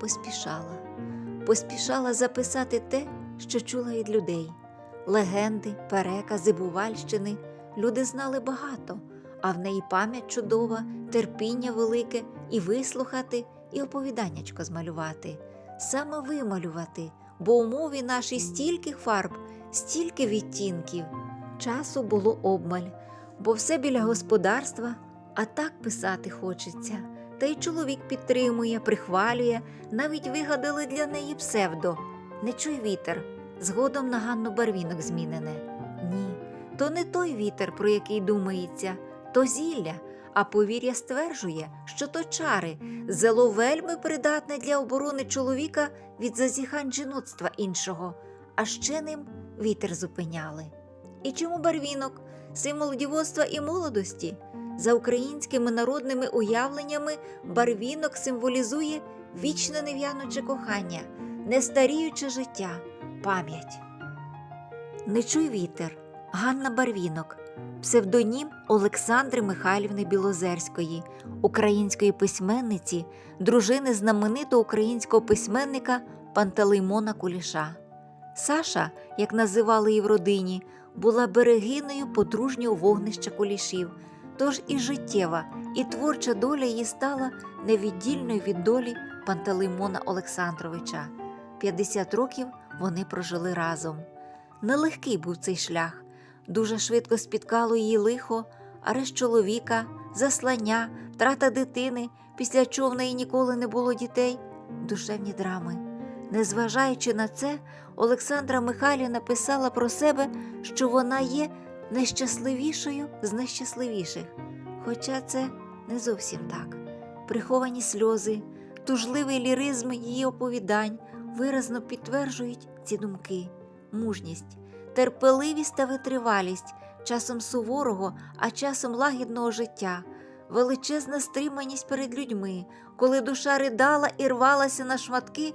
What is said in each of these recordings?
поспішала, поспішала записати те, що чула від людей. Легенди, перекази Бувальщини люди знали багато, а в неї пам'ять чудова, терпіння велике і вислухати, і оповіданнячко змалювати, саме вималювати, бо у мові нашій стільки фарб, стільки відтінків. Часу було обмаль, бо все біля господарства, а так писати хочеться. Та й чоловік підтримує, прихвалює, навіть вигадали для неї псевдо. Не чуй вітер, згодом на Ганну барвінок змінене. Ні, то не той вітер, про який думається, то зілля, а повір'я стверджує, що то чари, зело вельми придатне для оборони чоловіка від зазіхань жіноцтва іншого, а ще ним вітер зупиняли. І чому барвінок, символ дівоцтва і молодості? За українськими народними уявленнями барвінок символізує вічне нев'януче кохання, нестаріюче життя, пам'ять. Не чуй вітер, Ганна Барвінок, псевдонім Олександри Михайлівни Білозерської, української письменниці, дружини знаменитого українського письменника Пантелеймона Куліша. Саша, як називали її в родині, була берегинею подружнього вогнища кулішів, тож і життєва, і творча доля її стала невіддільною від долі Пантелеймона Олександровича. 50 років вони прожили разом. Нелегкий був цей шлях. Дуже швидко спіткало її лихо, арешт чоловіка, заслання, втрата дитини, після чого в неї ніколи не було дітей, душевні драми. Незважаючи на це, Олександра Михайлівна писала про себе, що вона є найщасливішою з найщасливіших. Хоча це не зовсім так. Приховані сльози, тужливий ліризм її оповідань виразно підтверджують ці думки, мужність, терпеливість та витривалість, часом суворого, а часом лагідного життя, величезна стриманість перед людьми, коли душа ридала і рвалася на шматки.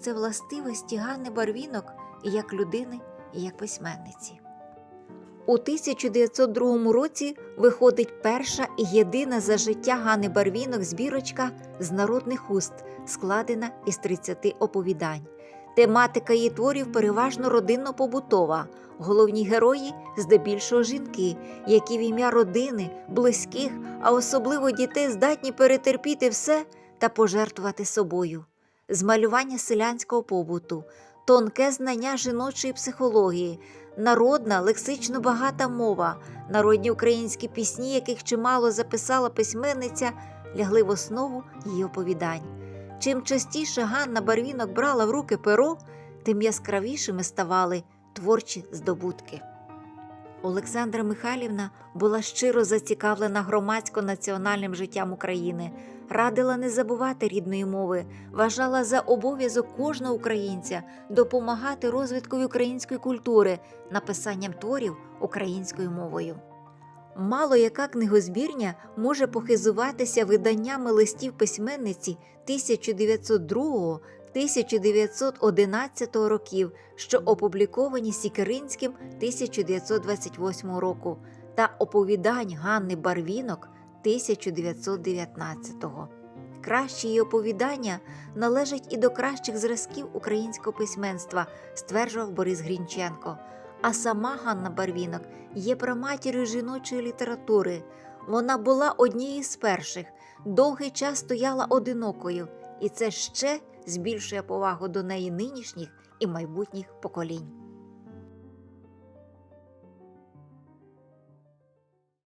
Це властивості Ганни Барвінок і як людини, і як письменниці. У 1902 році виходить перша і єдина за життя Ганни Барвінок збірочка з народних уст, складена із 30 оповідань. Тематика її творів переважно родинно-побутова. Головні герої здебільшого жінки, які в ім'я родини, близьких, а особливо дітей здатні перетерпіти все та пожертвувати собою. Змалювання селянського побуту, тонке знання жіночої психології, народна лексично багата мова, народні українські пісні, яких чимало записала письменниця, лягли в основу її оповідань. Чим частіше Ганна Барвінок брала в руки перо, тим яскравішими ставали творчі здобутки. Олександра Михайлівна була щиро зацікавлена громадсько-національним життям України, радила не забувати рідної мови, вважала за обов'язок кожного українця допомагати розвиткові української культури, написанням творів українською мовою. Мало яка книгозбірня може похизуватися виданнями листів письменниці 1902-1911 років, що опубліковані Сікеринським 1928 року, та оповідань Ганни Барвінок 1919-го. Кращі її оповідання належать і до кращих зразків українського письменства, стверджував Борис Грінченко. А сама Ганна Барвінок є праматір'ю жіночої літератури. Вона була однією з перших, довгий час стояла одинокою, і це ще збільшує повагу до неї нинішніх і майбутніх поколінь.